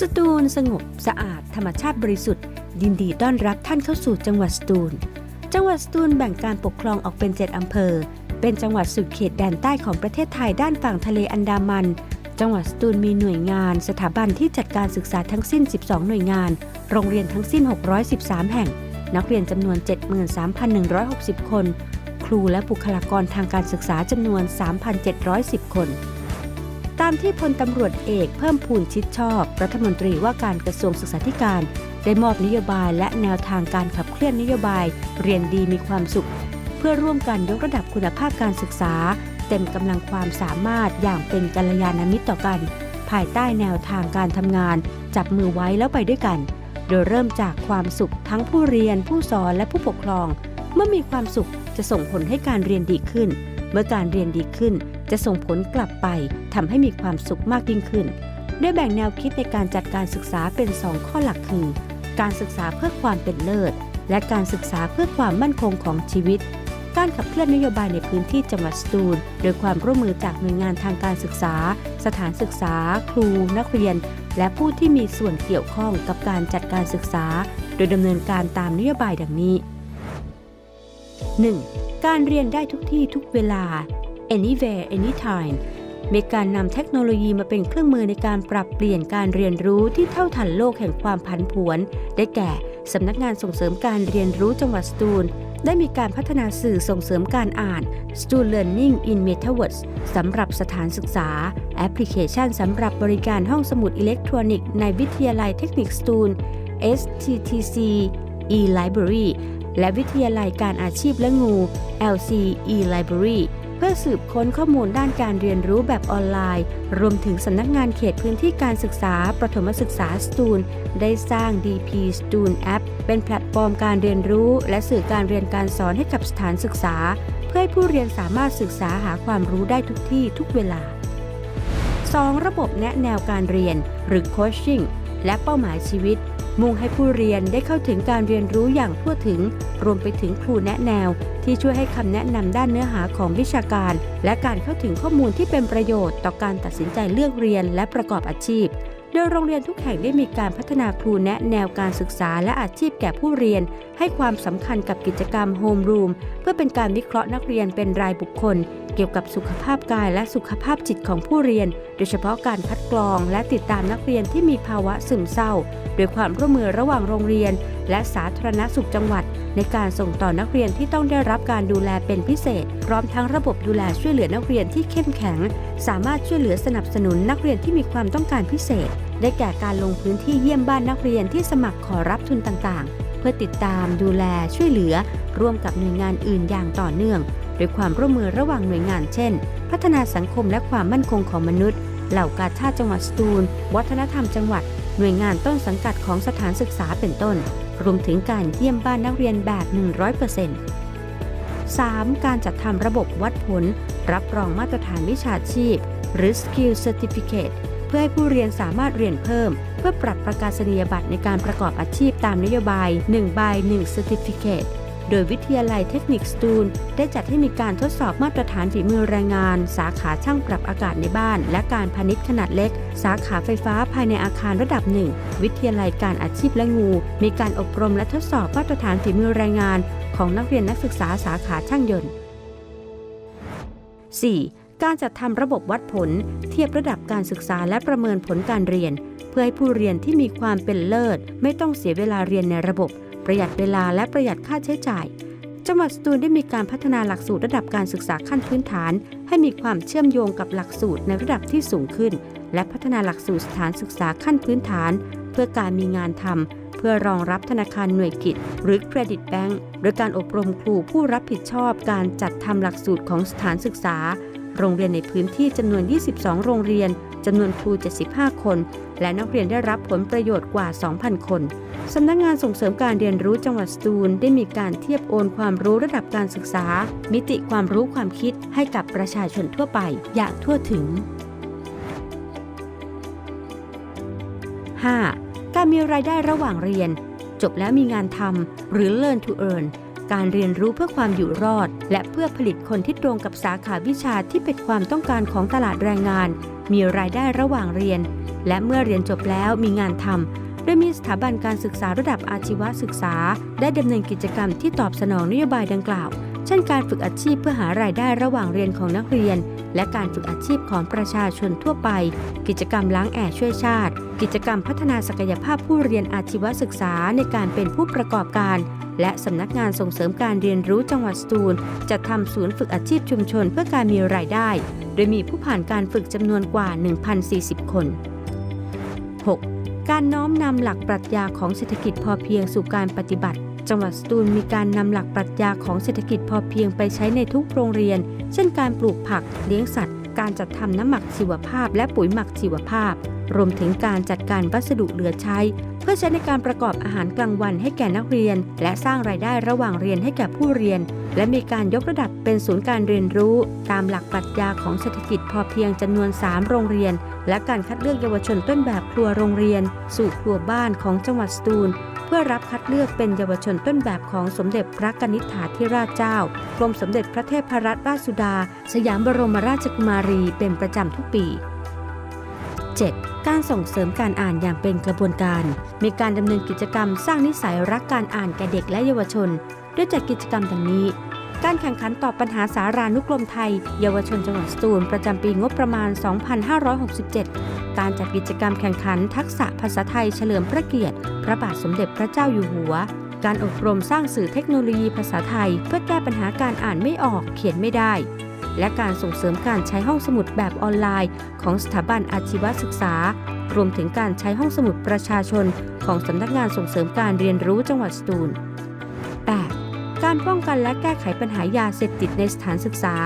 สตูลสงบ สะอาด ธรรมชาติบริสุทธิ์ ยินดีต้อนรับท่านเข้าสู่จังหวัดสตูล จังหวัดสตูลแบ่งการปกครองออกเป็น 7 อำเภอ เป็นจังหวัดสุดเขตแดนใต้ของประเทศไทยด้านฝั่งทะเลอันดามัน จังหวัดสตูลมีหน่วยงาน สถาบันที่จัดการศึกษาทั้งสิ้น 12 หน่วยงาน โรงเรียนทั้งสิ้น 613 แห่ง นักเรียนจำนวน 73,160 คน ครูและบุคลากรทางการศึกษาจำนวน 3,710 คน ตามที่พลตำรวจเอกเพิ่มพูนชิดชอบ รัฐมนตรีว่าการกระทรวงศึกษาธิการ ได้มอบนโยบายและแนวทางการขับเคลื่อนนโยบาย เรียนดีมีความสุข เพื่อร่วมกันยกระดับคุณภาพการศึกษา เต็มกำลังความสามารถอย่างเป็นกัลยาณมิตรต่อกัน ภายใต้แนวทางการทำงาน จับมือไว้แล้วไปด้วยกัน โดยเริ่มจากความสุขทั้งผู้เรียน ผู้สอนและผู้ปกครอง เมื่อมีความสุขจะส่งผลให้การเรียนดีขึ้น เมื่อการเรียนดีขึ้น จะส่งผลกลับไปทำให้มีความสุขมากยิ่งขึ้น ด้วยแบ่งแนวคิดในการจัดการศึกษาเป็น 2 ข้อหลักคือ การศึกษาเพื่อความเป็นเลิศ และการศึกษาเพื่อความมั่นคงของชีวิต การขับเคลื่อนนโยบายในพื้นที่จังหวัดสตูล โดยความร่วมมือจากหน่วยงานทางการศึกษา สถานศึกษา ครู นักเรียน และผู้ที่มีส่วนเกี่ยวข้องกับการจัดการศึกษา โดยดำเนินการตามนโยบายดังนี้ 1. การเรียนได้ทุกที่ทุกเวลา anywhere anytime มีการนำเทคโนโลยีมาเป็นเครื่องมือในการปรับเปลี่ยนการเรียนรู้ที่เท่าทันโลกแห่งความผันผวน ได้แก่สำนักงานส่งเสริมการเรียนรู้จังหวัดสตูล ได้มีการพัฒนาสื่อส่งเสริมการอ่าน Student Learning in Metaverse สำหรับสถานศึกษา แอปพลิเคชันสำหรับบริการห้องสมุดอิเล็กทรอนิกส์ในวิทยาลัยเทคนิคสตูล STTC e-library และวิทยาลัยการอาชีพและงู LC e-library เพื่อสืบค้นข้อมูลด้านการเรียนรู้แบบออนไลน์ รวมถึงสำนักงานเขตพื้นที่การศึกษา ประถมศึกษาสตูล ได้สร้าง DP Student App เป็นแพลตฟอร์มการเรียนรู้ และสื่อการเรียนการสอนให้กับสถานศึกษา เพื่อให้ผู้เรียนสามารถศึกษาหาความรู้ได้ทุกที่ทุกเวลา 2. ระบบแนะแนวการเรียน หรือ coaching และเป้าหมายชีวิต มุ่งให้ผู้เรียนได้เข้าถึงการเรียนรู้อย่างทั่วถึง รวมไปถึงครูแนะแนว ที่ช่วยให้คำแนะนำด้านเนื้อหาของวิชาการ และการเข้าถึงข้อมูลที่เป็นประโยชน์ต่อการตัดสินใจเลือกเรียนและประกอบอาชีพโดยโรงเรียนทุกแห่งได้มีการพัฒนาครูแนะแนวการศึกษาและอาชีพแก่ผู้เรียน ให้ความสำคัญกับกิจกรรมโฮมรูมเพื่อเป็นการวิเคราะห์นักเรียนเป็นรายบุคคล เกี่ยวกับสุขภาพกายและสุขภาพจิตของผู้เรียน โดยเฉพาะการคัดกรองและติดตามนักเรียนที่มีภาวะซึมเศร้า โดยความร่วมมือระหว่างโรงเรียน และสาธารณสุขจังหวัด ในการส่งต่อนักเรียนที่ต้องได้รับการดูแลเป็นพิเศษ พร้อมทั้งระบบดูแลช่วยเหลือนักเรียนที่เข้มแข็ง สามารถช่วยเหลือสนับสนุนนักเรียนที่มีความต้องการพิเศษ ได้แก่การลงพื้นที่เยี่ยมบ้านนักเรียนที่สมัครขอรับทุนต่างๆ เพื่อติดตามดูแลช่วยเหลือ ร่วมกับหน่วยงานอื่นอย่างต่อเนื่องโดยความร่วมมือระหว่างหน่วยงานเช่น พัฒนาสังคมและความมั่นคงของมนุษย์ เหล่ากาชาติจังหวัดสตูล วัฒนธรรมจังหวัด หน่วยงานต้นสังกัดของสถานศึกษาเป็นต้น รวมถึงการเยี่ยมบ้านนักเรียนแบบ 100% 3. การจัดทำระบบวัดผล รับรองมาตรฐานวิชาชีพ หรือ Skill Certificate เพื่อให้ผู้เรียนสามารถเรียนเพิ่ม เพื่อปรับประกาศนียบัตรในการประกอบอาชีพตามนโยบาย1ใบ1 Certificate โดยวิทยาลัยเทคนิคสตูล ได้จัดให้มีการทดสอบมาตรฐานฝีมือแรงงาน สาขาช่างปรับอากาศในบ้าน และการพาณิชย์ขนาดเล็ก สาขาไฟฟ้าภายในอาคารระดับหนึ่งวิทยาลัยการอาชีพและงู มีการอบรมและทดสอบมาตรฐานฝีมือแรงงาน ของนักเรียนนักศึกษาสาขาช่างยนต์ 4. การจัดทำระบบวัดผล เทียบระดับการศึกษาและประเมินผลการเรียน เพื่อให้ผู้เรียนที่มีความเป็นเลิศ ไม่ต้องเสียเวลาเรียนในระบบ ประหยัดเวลาและประหยัดค่าใช้จ่าย จังหวัดสตูลได้มีการพัฒนาหลักสูตรระดับการศึกษาขั้นพื้นฐาน ให้มีความเชื่อมโยงกับหลักสูตรในระดับที่สูงขึ้น และพัฒนาหลักสูตรสถานศึกษาขั้นพื้นฐาน เพื่อการมีงานทำเพื่อรองรับธนาคารหน่วยกิจ หรือเครดิตแบงก์โดยการอบรมครูผู้รับผิดชอบการจัดทำหลักสูตรของสถานศึกษา โรงเรียนในพื้นที่จำนวน 22 โรงเรียน จำนวนครู 75 คน และนักเรียนได้รับผลประโยชน์กว่า 2,000 คนสำนักงงานส่งเสริมการเรียนรู้จังหวัดสตูลได้มีการเทียบโอนความรู้ระดับการศึกษา มิติความรู้ความคิดให้กับประชาชนทั่วไปอย่างทั่วถึง 5. การมีรายได้ระหว่างเรียน จบแล้วมีงานทำหรือ learn to earn การเรียนรู้เพื่อความอยู่รอด และเพื่อผลิตคนที่ตรงกับสาขาวิชาที่เป็นความต้องการของตลาดแรงงาน มีรายได้ระหว่างเรียน และเมื่อเรียนจบแล้วมีงานทำโดยมีสถาบันการศึกษาระดับอาชีวศึกษา ได้ดำเนินกิจกรรมที่ตอบสนองนโยบายดังกล่าว เช่นการฝึกอาชีพเพื่อหารายได้ระหว่างเรียนของนักเรียน และการฝึกอาชีพของประชาชนทั่วไป กิจกรรมล้างแอร์ช่วยชาติ กิจกรรมพัฒนาศักยภาพผู้เรียนอาชีวศึกษาในการเป็นผู้ประกอบการ และสำนักงานส่งเสริมการเรียนรู้จังหวัดสตูลจัดทำศูนย์ฝึกอาชีพชุมชนเพื่อการมีรายได้ โดยมีผู้ผ่านการฝึกจำนวนกว่า 1,040 คน 6. การน้อมนำหลักปรัชญาของเศรษฐกิจพอเพียงสู่การปฏิบัติ จังหวัดสตูลมีการนำหลักปรัชญาของเศรษฐกิจพอเพียงไปใช้ในทุกโรงเรียน เช่นการปลูกผักเลี้ยงสัตว์ การจัดทำน้ำหมักชีวภาพ และปุ๋ยหมักชีวภาพ รวมถึงการจัดการวัสดุเหลือใช้ พื่อใช้ในการประกอบอาหารกลางวันให้แก่นักเรียน และสร้างรายได้ระหว่างเรียนให้แก่ผู้เรียน และมีการยกระดับเป็นศูนย์การเรียนรู้ ตามหลักปรัชญาของเศรษฐกิจพอเพียงจำนวน 3 โรงเรียน และการคัดเลือกเยาวชนต้นแบบครัวโรงเรียน สู่ครัวบ้านของจังหวัดสตูล เพื่อรับคัดเลือกเป็นเยาวชนต้นแบบของสมเด็จพระกนิษฐาธิราชเจ้ากรมสมเด็จพระเทพรัตนราชสุดา สยามบรมราชกุมารีเป็นประจำทุกปี 7. การส่งเสริมการอ่านอย่างเป็นกระบวนการ มีการดำเนินกิจกรรมสร้างนิสัยรักการอ่านแก่เด็กและเยาวชน ด้วยจัดกิจกรรมดังนี้ การแข่งขันตอบปัญหาสารานุกรมไทย เยาวชนจังหวัดสตูลประจำปีงบประมาณ 2567 การจัดกิจกรรมแข่งขันทักษะภาษาไทยเฉลิมพระเกียรติ พระบาทสมเด็จพระเจ้าอยู่หัว การอบรมสร้างสื่อเทคโนโลยีภาษาไทย เพื่อแก้ปัญหาการอ่านไม่ออกเขียนไม่ได้ และการส่งเสริมการใช้ห้องสมุดแบบออนไลน์ ของสถาบันอาชีวศึกษา รวมถึงการใช้ห้องสมุดประชาชน ของสำนักงานส่งเสริมการเรียนรู้จังหวัดสตูล 8. การป้องกันและแก้ไขปัญหายาเสพติดในสถานศึกษา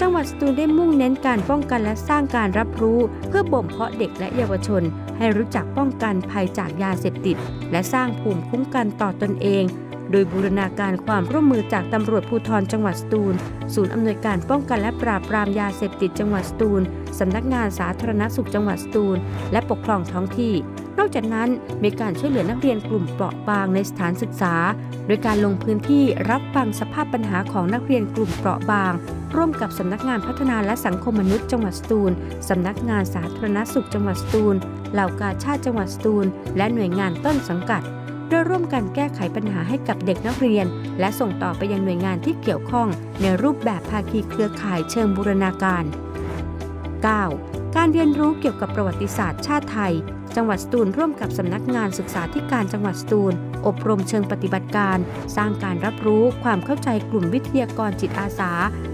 จังหวัดสตูลได้มุ่งเน้นการป้องกันและสร้างการรับรู้ เพื่อบ่มเพาะเด็กและเยาวชน ให้รู้จักป้องกันภัยจากยาเสพติด และสร้างภูมิคุ้มกันต่อตนเอง โดยบูรณาการความร่วมมือจากตำรวจภูธรจังหวัดสตูล ศูนย์อำนวยการป้องกันและปราบปรามยาเสพติดจังหวัดสตูล สำนักงานสาธารณสุขจังหวัดสตูล และปกครองท้องที่ นอกจากนั้นมีการช่วยเหลือนักเรียนกลุ่มเปราะบางในสถานศึกษา โดยการลงพื้นที่รับฟังสภาพปัญหาของนักเรียนกลุ่มเปราะบาง ร่วมกับสำนักงานพัฒนาและสังคมมนุษย์จังหวัดสตูล สำนักงานสาธารณสุขจังหวัดสตูล เหล่ากาชาติจังหวัดสตูล และหน่วยงานต้นสังกัด โดยร่วมกันแก้ไขปัญหาให้กับเด็กนักเรียน และส่งต่อไปยังหน่วยงานที่เกี่ยวข้อง ในรูปแบบภาคีเครือข่ายเชิงบูรณาการ 9. การเรียนรู้เกี่ยวกับประวัติศาสตร์ชาติไทย จังหวัดสตูลร่วมกับสำนักงานศึกษาธิการจังหวัดสตูล อบรมเชิงปฏิบัติการ สร้างการรับรู้ความเข้าใจกลุ่มวิทยากรจิตอาสา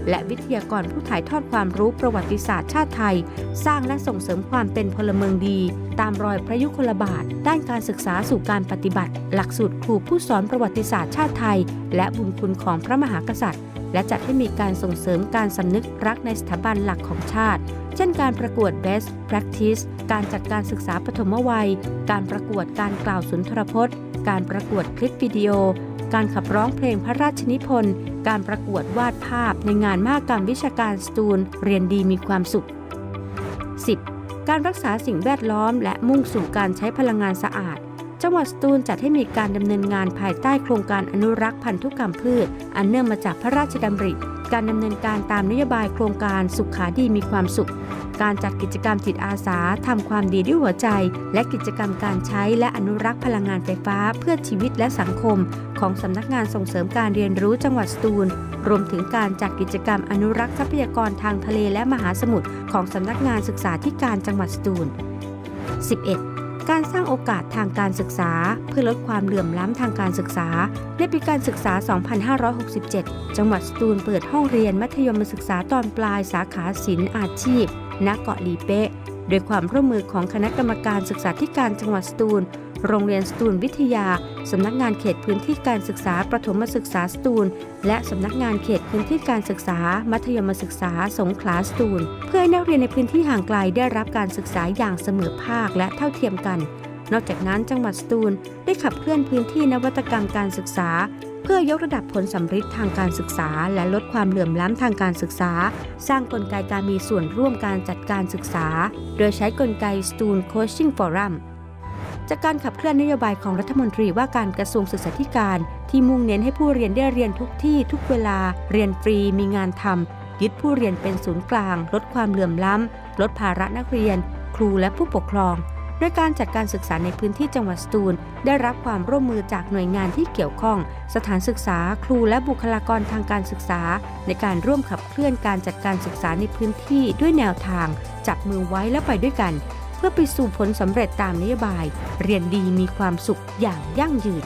และวิทยากรผู้ถ่ายทอดความรู้ประวัติศาสตร์ชาติไทย สร้างและส่งเสริมความเป็นพลเมืองดี ตามรอยพระยุคลบาท ด้านการศึกษาสู่การปฏิบัติ หลักสูตรครูผู้สอนประวัติศาสตร์ชาติไทย และบุญคุณของพระมหากษัตริย์ และจัดให้มีการส่งเสริมการสำนึกรักในสถาบันหลักของชาติ เช่นการประกวด Best Practice การจัดการศึกษาปฐมวัย การประกวดการกล่าวสุนทรพจน์ การประกวดคลิปวิดีโอ การขับร้องเพลงพระราชนิพนธ์ การประกวดวาดภาพในงานมหกรรมวิชาการสตูล เรียนดีมีความสุข 10. การรักษาสิ่งแวดล้อม และมุ่งสู่การใช้พลังงานสะอาด จังหวัดสตูลจัดให้มีการดำเนินงานภายใต้โครงการอนุรักษ์พันธุกรรมพืช อันเนื่องมาจากพระราชดำริ การดำเนินการตามนโยบายโครงการสุขาดีมีความสุข การจัดกิจกรรมจิตอาสาทำความดีด้วยหัวใจ และกิจกรรมการใช้และอนุรักษ์พลังงานไฟฟ้าเพื่อชีวิตและสังคม ของสำนักงานส่งเสริมการเรียนรู้จังหวัดสตูล รวมถึงการจัดกิจกรรมอนุรักษ์ทรัพยากรทางทะเลและมหาสมุทรของสำนักงานศึกษาธิการจังหวัดสตูล 11. การสร้างโอกาสทางการศึกษา เพื่อลดความเหลื่อมล้ำทางการศึกษา ในปีการศึกษา 2567 จังหวัดสตูลเปิดห้องเรียนมัธยมศึกษาตอนปลายสาขาศิลป์อาชีพณเกาะลีเป๊ะโดยความร่วมมือของคณะกรรมการศึกษาธิการจังหวัดสตูล โรงเรียนสตูลวิทยา สำนักงานเขตพื้นที่การศึกษาประถมศึกษาสตูล และสำนักงานเขตพื้นที่การศึกษา มัธยมศึกษาสงขลาสตูล เพื่อให้นักเรียนในพื้นที่ห่างไกลได้รับการศึกษาอย่างเสมอภาคและเท่าเทียมกัน นอกจากนั้นจังหวัดสตูลได้ขับเคลื่อนพื้นที่นวัตกรรมการศึกษา เพื่อยกระดับผลสัมฤทธิ์ทางการศึกษา และลดความเหลื่อมล้ำทางการศึกษา สร้างกลไกการมีส่วนร่วมการจัดการศึกษา โดยใช้กลไก Stool Coaching Forum จากการขับเคลื่อนนโยบายของรัฐมนตรีว่าการกระทรวงศึกษาธิการ ที่มุ่งเน้นให้ผู้เรียนได้เรียนทุกที่ทุกเวลา เรียนฟรีมีงานทำยึดผู้เรียนเป็นศูนย์กลาง ลดความเหลื่อมล้ำลดภาระนักเรียน ครูและผู้ปกครองโดยการจัดการศึกษาในพื้นที่จังหวัดสตูล ได้รับความร่วมมือจากหน่วยงานที่เกี่ยวข้อง สถานศึกษา ครูและบุคลากรทางการศึกษา ในการร่วมขับเคลื่อนการจัดการศึกษาในพื้นที่ด้วยแนวทาง จับมือไว้และไปด้วยกัน เพื่อไปสู่ผลสำเร็จตามนโยบาย เรียนดีมีความสุขอย่างยั่งยืน